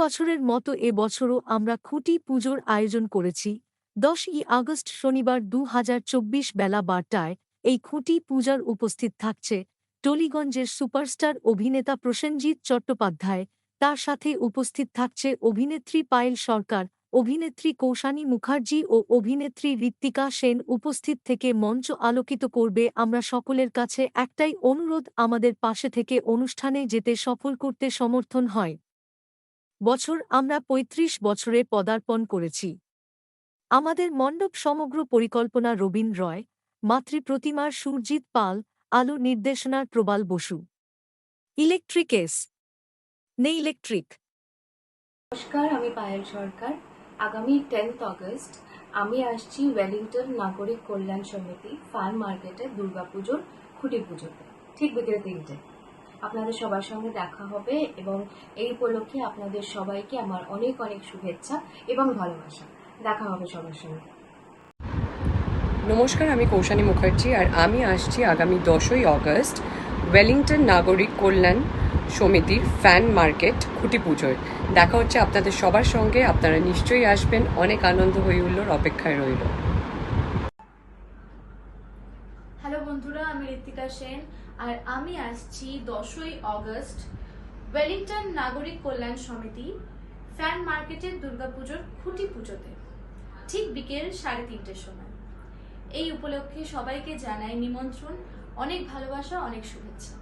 বছরের মতো এ বছরও আমরা খুঁটি পুজোর আয়োজন করেছি। দশই আগস্ট শনিবার দু হাজার চব্বিশ বেলা বারটায় এই খুঁটি পূজার উপস্থিত থাকছে টলিগঞ্জের সুপারস্টার অভিনেতা প্রসেনজিৎ চট্টোপাধ্যায়। তার সাথে উপস্থিত থাকছে অভিনেত্রী পায়েল সরকার, অভিনেত্রী কৌশানী মুখার্জি ও অভিনেত্রী ঋত্বিকা সেন। উপস্থিত থেকে মঞ্চ আলোকিত করবে আমরা সকলের কাছে একটাই অনুরোধ, আমাদের পাশে থেকে অনুষ্ঠানে যেতে সফল করতে সমর্থন হয়। বছর আমরা ৩৫ বছরে পদার্পণ করেছি। আমাদের মণ্ডপ সমগ্র পরিকল্পনা রবীন রয়, মাতৃপ্রতিমার সুরজিৎ পাল, আলো নির্দেশনার প্রবাল বসু। ইলেকট্রিকেস নে ইলেকট্রিক। নমস্কার, আমি পায়েল সরকার। আগামী টেন্থ অগস্ট আমি আসছি ওয়েলিংটন নাগরিক কল্যাণ সমিতি, ফার্ম মার্কেটে দুর্গাপুজোর খুঁটি পুজোতে ঠিক বিকেল তিনটে। আপনাদের সবার সঙ্গে দেখা হবে এবং এই উপলক্ষে আপনাদের সবাইকে আমার অনেক অনেক শুভেচ্ছা এবং ভালোবাসা। দেখা হবে সবার সঙ্গে। নমস্কার, আমি কৌশানী মুখার্জি আর আমি আসছি আগামী দশই অগস্ট ওয়েলিংটন নাগরিক কল্যাণ সমিতির ফ্যান মার্কেট খুঁটি পুজোয়। দেখা হচ্ছে আপনাদের সবার সঙ্গে, আপনারা নিশ্চয়ই আসবেন, অনেক আনন্দ হয়ে উঠলোর অপেক্ষায় রইল। হ্যালো বন্ধুরা, আমি ঋতিকা সেন, আর আমি আসছি দশই অগস্ট ওয়েলিংটন নাগরিক কল্যাণ সমিতি ফ্যান মার্কেটের দুর্গাপুজোর খুঁটি পুজোতে, ঠিক বিকেল সাড়ে তিনটের সময়। এই উপলক্ষে সবাইকে জানাই নিমন্ত্রণ, অনেক ভালোবাসা, অনেক শুভেচ্ছা।